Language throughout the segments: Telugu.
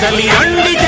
కదలి రండి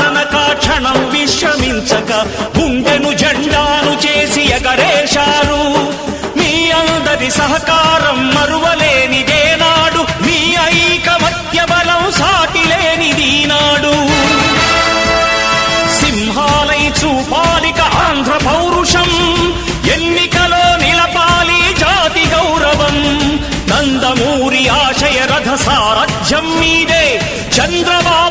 క్షణం విశ్రమించక గుండెను జెండాను చేసి ఎగరేశారు. మీ అందరి సహకారం మరువలేనిదేనాడు మీ ఐకమత్య బలం సాటిలేనిదీనాడు సింహాలై చూపాలిక ఆంధ్ర పౌరుషం ఎన్నికలో నిలపాలి జాతి గౌరవం. నందమూరి ఆశయ రథ సారథ్యం మీదే చంద్రబాబు